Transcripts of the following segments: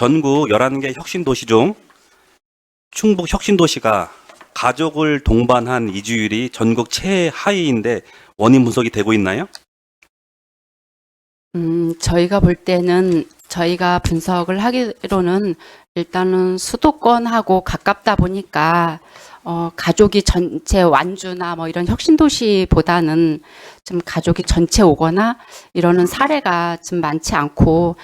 전국 11개 혁신도시 중 충북 혁신도시가 가족을 동반한 이주율이 전국 최하위인데 원인 분석이 되고 있나요? 음, 저희가 볼 때는 저희가 분석을 하기로는 일단은 수도권하고 가깝다 보니까 어, 가족이 전체 완주나 뭐 이런 혁신도시보다는 좀 가족이 전체 오거나 이러는 사례가 좀 많지 않고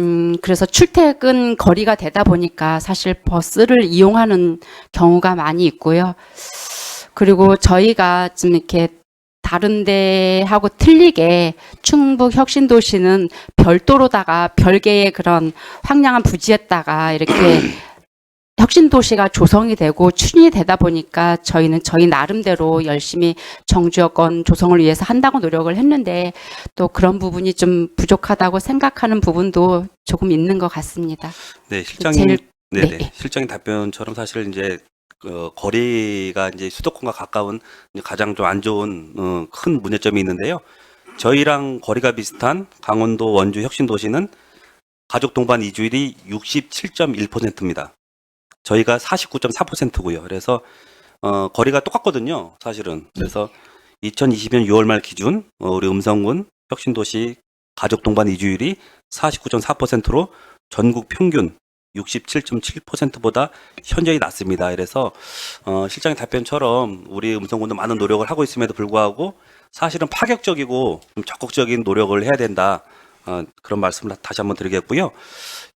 음, 그래서 출퇴근 거리가 되다 보니까 사실 버스를 이용하는 경우가 많이 있고요. 그리고 저희가 좀 이렇게 다른 데하고 틀리게 충북 혁신도시는 별도로다가 별개의 그런 황량한 부지에다가 이렇게 혁신도시가 조성이 되고 추진이 되다 보니까 저희는 저희 나름대로 열심히 정주여권 조성을 위해서 한다고 노력을 했는데 또 그런 부분이 좀 부족하다고 생각하는 부분도 조금 있는 것 같습니다. 네, 실장님. 제일- 네, 네. 네. 실장님 답변처럼 사실 이제 어, 거리가 이제 수도권과 가까운 가장 좀 안 좋은 어, 큰 문제점이 있는데요. 저희랑 거리가 비슷한 강원도 원주 혁신도시는 가족 동반 이주율이 67.1%입니다. 저희가 49.4%고요. 그래서 어, 거리가 똑같거든요. 사실은. 그래서 2020년 6월 말 기준 어, 우리 음성군 혁신도시 가족 동반 이주율이 49.4%로 전국 평균 67.7%보다 현저히 낮습니다. 그래서 어, 실장의 답변처럼 우리 음성군도 많은 노력을 하고 있음에도 불구하고 사실은 파격적이고 좀 적극적인 노력을 해야 된다. 어, 그런 말씀을 다시 한번 드리겠고요.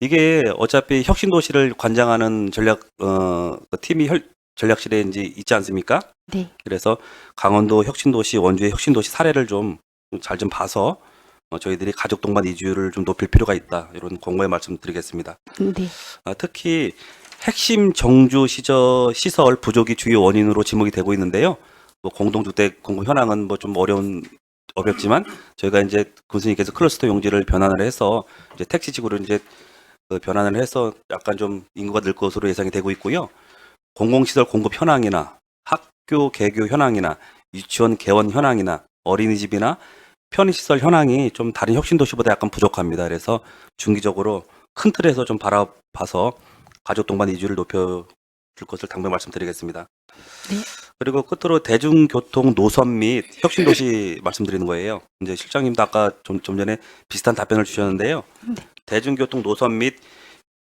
이게 어차피 혁신도시를 관장하는 전략 어, 그 팀이 혈- 전략실에 이제 있지 않습니까? 네. 그래서 강원도 혁신도시, 원주의 혁신도시 사례를 좀 잘좀 봐서 어, 저희들이 가족 동반 이주율을 좀 높일 필요가 있다. 이런 공고의 말씀드리겠습니다. 네. 아, 특히 핵심 정주 시저, 시설 부족이 주요 원인으로 지목이 되고 있는데요. 뭐 공동주택 공급 현황은 뭐 좀 어려운 어렵지만 저희가 이제 군수님께서 클러스터 용지를 변환을 해서 이제 택시지구로 이제 그 변환을 해서 약간 좀 인구가 늘 것으로 예상이 되고 있고요. 공공시설 공급 현황이나 학교 개교 현황이나 유치원 개원 현황이나 어린이집이나 편의시설 현황이 좀 다른 혁신도시보다 약간 부족합니다. 그래서 중기적으로 큰 틀에서 좀 바라봐서 가족 동반 이주를 높여 줄 것을 당부해 말씀드리겠습니다. 네. 그리고 끝으로 대중교통 노선 및 혁신도시 말씀드리는 거예요. 이제 실장님도 아까 좀, 좀 전에 비슷한 답변을 주셨는데요. 네. 대중교통 노선 및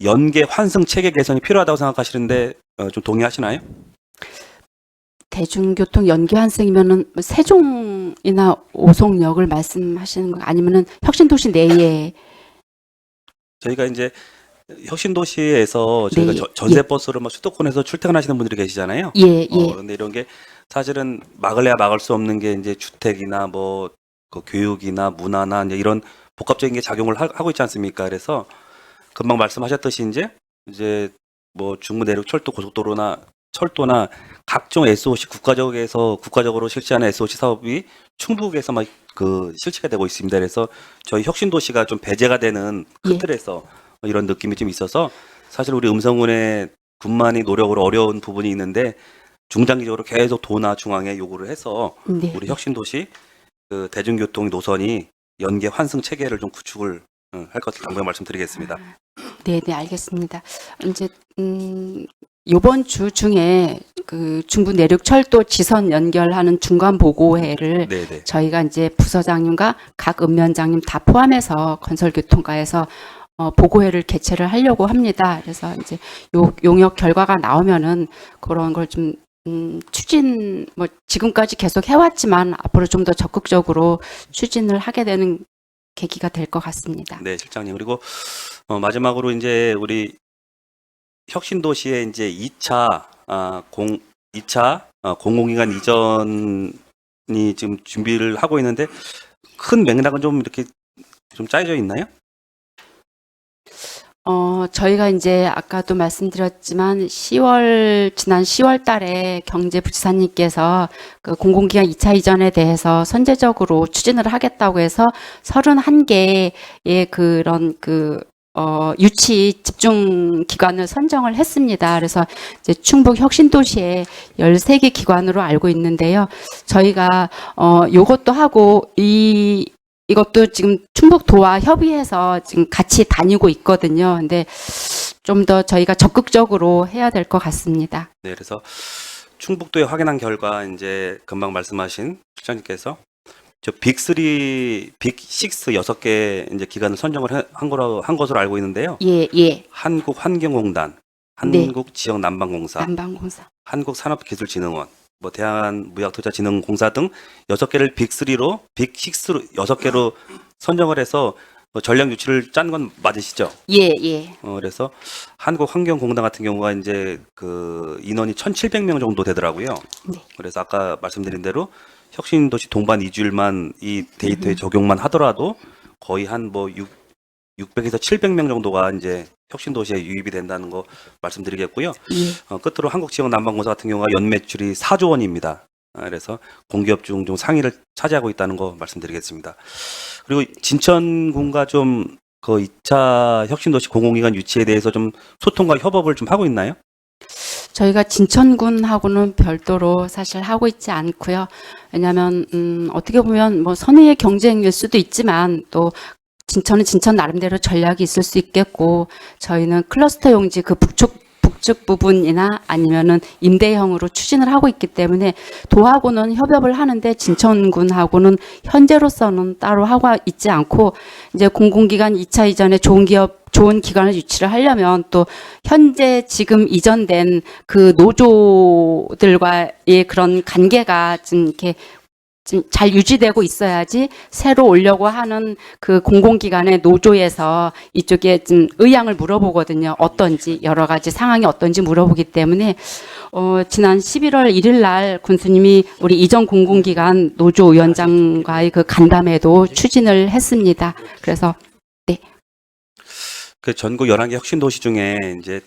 연계 환승 체계 개선이 필요하다고 생각하시는데 어, 좀 동의하시나요? 대중교통 연계 환승이면은 뭐 세종이나 오송역을 말씀하시는 거 아니면은 혁신도시 내에 저희가 이제 혁신도시에서 저희가 네, 저- 전세버스로 막 수도권에서 출퇴근하시는 분들이 계시잖아요. 예, 예. 어, 그런데 이런 게 사실은 막을래야 막을 수 없는 게 이제 주택이나 뭐그 교육이나 문화나 이제 이런 복합적인 게 작용을 하, 고 있지 않습니까? 그래서 금방 말씀하셨듯이 이제 이제 뭐 중부 내륙 철도 고속도로나 철도나 각종 SOC 국가적에서 국가적으로 실시하는 SOC 사업이 충북에서 막 그 실시가 되고 있습니다. 그래서 저희 혁신도시가 좀 배제가 되는 큰 예. 틀에서 이런 느낌이 좀 있어서 사실 우리 음성군의 군만이 노력으로 어려운 부분이 있는데 중장기적으로 계속 도나 중앙에 요구를 해서 네. 우리 혁신도시 그 대중교통 노선이 연계 환승 체계를 좀 구축을 어, 할 것을 당부해 말씀드리겠습니다. 네, 네, 알겠습니다. 이제 음 요번 주 중에 그 중부 내륙 철도 지선 연결하는 중간 보고회를 네, 네. 저희가 이제 부서장님과 각 읍면장님 다 포함해서 건설교통과에서 어, 보고회를 개최를 하려고 합니다. 그래서 이제 요 용역 결과가 나오면은 그런 걸좀 음, 추진 뭐 지금까지 계속 해왔지만 앞으로 좀 더 적극적으로 추진을 하게 되는 계기가 될 것 같습니다. 네, 실장님. 그리고 어, 마지막으로 이제 우리 혁신도시의 이제 2차 아, 공 2차 어, 공공기관 이전이 지금 준비를 하고 있는데 큰 맥락은 좀 이렇게 좀 짜여져 있나요? 어, 저희가 이제 아까도 말씀드렸지만 10월, 지난 10월 달에 경제부지사님께서 그 공공기관 2차 이전에 대해서 선제적으로 추진을 하겠다고 해서 31개의 그런 그 어, 유치 집중 기관을 선정을 했습니다. 그래서 이제 충북 혁신도시에 13개 기관으로 알고 있는데요. 저희가 어, 요것도 하고 이 이것도 지금 충북도와 협의해서 지금 같이 다니고 있거든요. 근데 좀 더 저희가 적극적으로 해야 될 것 같습니다. 네, 그래서 충북도에 확인한 결과 이제 금방 말씀하신 실장님께서 저 빅3, 빅6 여섯 개 이제 기관을 선정을 해- 한 거로 한 것으로 알고 있는데요. 예, 예. 한국 환경공단, 네. 한국 지역 난방공사, 난방공사. 한국 산업기술진흥원, 뭐 대한 무역투자진흥공사 등 여섯 개를 빅3로 빅6로 여섯 개로 선정을 해서 뭐 전략 유치를 짠 건 맞으시죠? 예, 예. 어, 그래서 한국 환경공단 같은 경우가 이제 그 인원이 1,700명 정도 되더라고요. 네. 그래서 아까 말씀드린 대로 혁신도시 동반 이주일만 이 데이터에 적용만 하더라도 거의 한 뭐 600에서 700명 정도가 이제 혁신 도시에 유입이 된다는 거 말씀드리겠고요. 예. 어, 끝으로 한국 지역 난방공사 같은 경우가 연 매출이 4조 원입니다. 아, 그래서 공기업 중 좀 상위를 차지하고 있다는 거 말씀드리겠습니다. 그리고 진천군과 좀 그 2차 혁신도시 공공기관 유치에 대해서 좀 소통과 협업을 좀 하고 있나요? 저희가 진천군하고는 별도로 사실 하고 있지 않고요. 왜냐하면 음, 어떻게 보면 뭐 선의의 경쟁일 수도 있지만 또 진천은 진천 나름대로 전략이 있을 수 있겠고 저희는 클러스터 용지 그 북쪽 북측 부분이나 아니면은 임대형으로 추진을 하고 있기 때문에 도하고는 협업을 하는데 진천군하고는 현재로서는 따로 하고 있지 않고 이제 공공기관 2차 이전에 좋은 기업 좋은 기관을 유치를 하려면 또 현재 지금 이전된 그 노조들과의 그런 관계가 좀 이렇게 좀 잘 유지되고 있어야지 새로 오려고 하는 그 공공기관의 노조에서 이쪽에 좀 의향을 물어보거든요. 어떤지 여러 가지 상황이 어떤지 물어보기 때문에 어, 지난 11월 1일 날 군수님이 우리 이전 공공기관 노조 위원장과의 그 간담회도 추진을 했습니다. 그래서 그 전국 11개 혁신 도시 중에 이제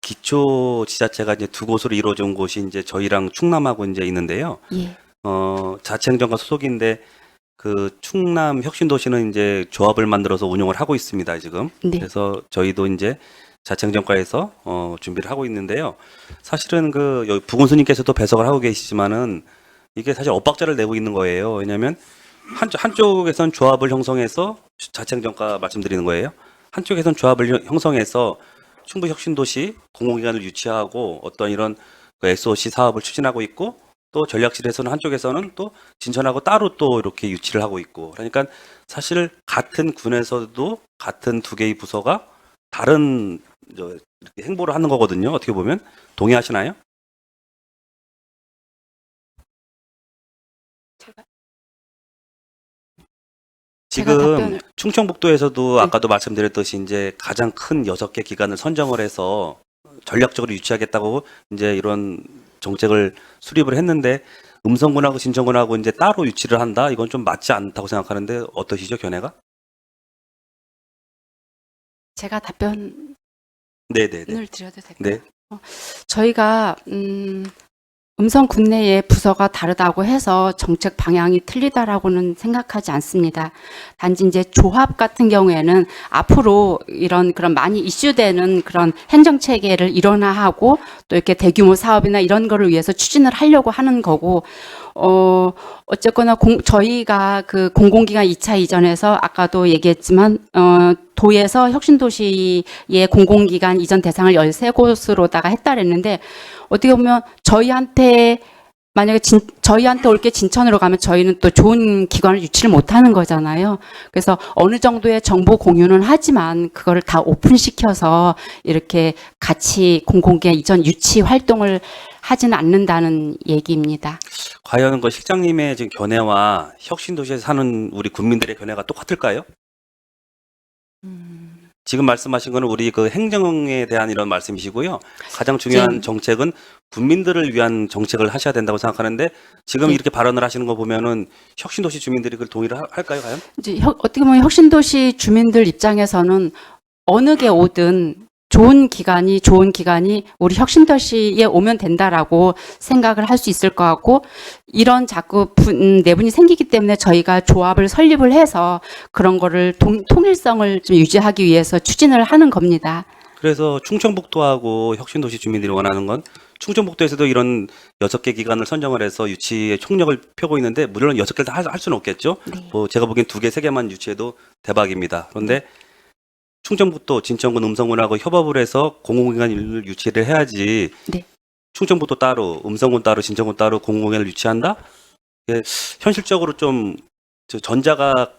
기초 지자체가 이제 두 곳으로 이루어진 곳이 이제 저희랑 충남하고 이제 있는데요. 예. 어, 자치행정과 소속인데 그 충남 혁신도시는 이제 조합을 만들어서 운영을 하고 있습니다, 지금. 네. 그래서 저희도 이제 자치행정과에서 어, 준비를 하고 있는데요. 사실은 그 여기 부군수님께서도 배석을 하고 계시지만은 이게 사실 엇박자를 내고 있는 거예요. 왜냐하면 한쪽 한쪽에선 조합을 형성해서 자치행정과 말씀드리는 거예요. 한쪽에선 조합을 형- 형성해서 충북 혁신도시 공공기관을 유치하고 어떤 이런 그 SOC 사업을 추진하고 있고 또 전략실에서는 한쪽에서는 또 진천하고 따로 또 이렇게 유치를 하고 있고 그러니까 사실 같은 군에서도 같은 두 개의 부서가 다른 저 이렇게 행보를 하는 거거든요. 어떻게 보면 동의하시나요? 제가 지금 답변을- 충청북도에서도 네. 아까도 말씀드렸듯이 이제 가장 큰 여섯 개 기관을 선정을 해서 전략적으로 유치하겠다고 이제 이런 정책을 수립을 했는데 음성군하고 진천군하고 이제 따로 유치를 한다 이건 좀 맞지 않다고 생각하는데 어떠시죠 견해가? 제가 답변을 네네네. 드려도 될까요? 네. 저희가 음, 음성 군내의 부서가 다르다고 해서 정책 방향이 틀리다라고는 생각하지 않습니다. 단지 이제 조합 같은 경우에는 앞으로 이런 그런 많이 이슈되는 그런 행정 체계를 일원화하고 또 이렇게 대규모 사업이나 이런 거를 위해서 추진을 하려고 하는 거고 어 어쨌거나 공, 저희가 그 공공기관 2차 이전에서 아까도 얘기했지만 어 도에서 혁신도시의 공공기관 이전 대상을 13곳으로다가 했다 그랬는데 어떻게 보면 저희한테 만약에 진, 저희한테 올 게 진천으로 가면 저희는 또 좋은 기관을 유치를 못 하는 거잖아요. 그래서 어느 정도의 정보 공유는 하지만 그거를 다 오픈시켜서 이렇게 같이 공공기관 이전 유치 활동을 하지는 않는다는 얘기입니다. 과연 그 실장님의 지금 견해와 혁신도시에서 사는 우리 국민들의 견해가 똑같을까요? 지금 말씀하신 거는 우리 그 행정에 대한 이런 말씀이시고요. 가장 중요한 지금- 정책은 국민들을 위한 정책을 하셔야 된다고 생각하는데 지금 네. 이렇게 발언을 하시는 거 보면은 혁신도시 주민들이 그걸 동의를 하- 할까요, 과연? 이제 혁- 어떻게 보면 혁신도시 주민들 입장에서는 어느 게 오든 좋은 기관이 좋은 기관이 우리 혁신도시에 오면 된다라고 생각을 할 수 있을 것 같고 이런 자꾸 분, 음, 내분이 생기기 때문에 저희가 조합을 설립을 해서 그런 거를 동- 통일성을 좀 유지하기 위해서 추진을 하는 겁니다. 그래서 충청북도하고 혁신도시 주민들이 원하는 건 충청북도에서도 이런 여섯 개 기관을 선정을 해서 유치에 총력을 펴고 있는데 물론 여섯 개를 다 할 수는 없겠죠. 네. 뭐 제가 보기엔 두 개, 세 개만 유치해도 대박입니다. 그런데 충청북도, 진천군, 음성군하고 협업을 해서 공공기관을 유치를 해야지. 네. 충청북도 따로, 음성군 따로, 진천군 따로 공공기관을 유치한다? 이게 현실적으로 좀저 전자가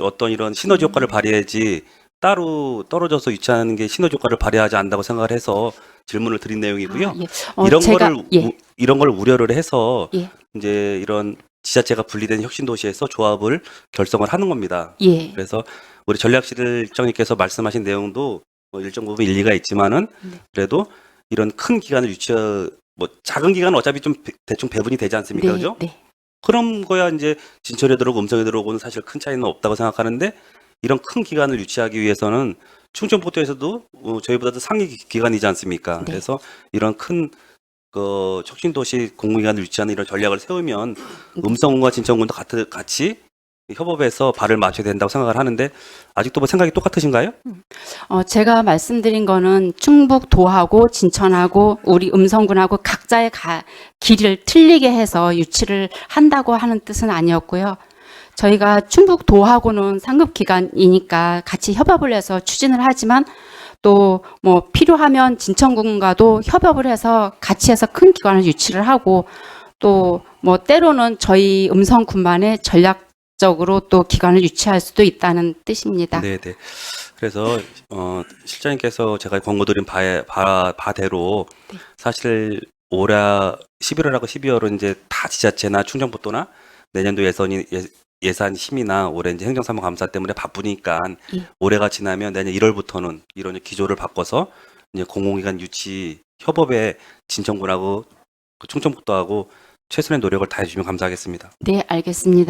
어떤 이런 시너지 음. 효과를 발휘해야지 따로 떨어져서 유치하는 게 시너지 효과를 발휘하지 않는다고 생각을 해서 질문을 드린 내용이고요. 아, 예. 어, 이런 제가 거를 예. 우- 이런 걸 우려를 해서 예. 이제 이런 지자체가 분리된 혁신도시에서 조합을 결성을 하는 겁니다. 예. 그래서 우리 전략실장님께서 말씀하신 내용도 뭐 일정 부분 일리가 있지만은 네. 그래도 이런 큰 기관을 유치 뭐 작은 기관은 어차피 좀 배- 대충 배분이 되지 않습니까? 네. 그죠? 네. 그런 거야 이제 진천에 들어오고 음성에 들어오고는 사실 큰 차이는 없다고 생각하는데 이런 큰 기관을 유치하기 위해서는 충청북도에서도 어, 저희보다도 상위 기- 기관이지 않습니까? 네. 그래서 이런 큰 그 혁신도시 공공기관을 유치하는 이런 전략을 세우면 네. 음성군과 진천군도 같이, 같이 협업해서 발을 맞춰야 된다고 생각을 하는데 아직도 뭐 생각이 똑같으신가요? 어, 제가 말씀드린 거는 충북 도하고 진천하고 우리 음성군하고 각자의 가, 길을 틀리게 해서 유치를 한다고 하는 뜻은 아니었고요. 저희가 충북 도하고는 상급 기관이니까 같이 협업을 해서 추진을 하지만 또 뭐 필요하면 진천군과도 협업을 해서 같이 해서 큰 기관을 유치를 하고 또 뭐 때로는 저희 음성군만의 전략적으로 또 기관을 유치할 수도 있다는 뜻입니다. 네, 네. 그래서 어 실장님께서 제가 권고드린 바에 바, 바대로 네. 사실 올해 11월하고 12월은 이제 다 지자체나 충청북도나 내년도 예산이 예, 예산 심의나 올해 이제 행정사무감사 때문에 바쁘니까 예. 올해가 지나면 내년 1월부터는 이런 기조를 바꿔서 이제 공공기관 유치 협업에 진천군하고 그 충청북도하고 최선의 노력을 다해주시면 감사하겠습니다. 네, 알겠습니다.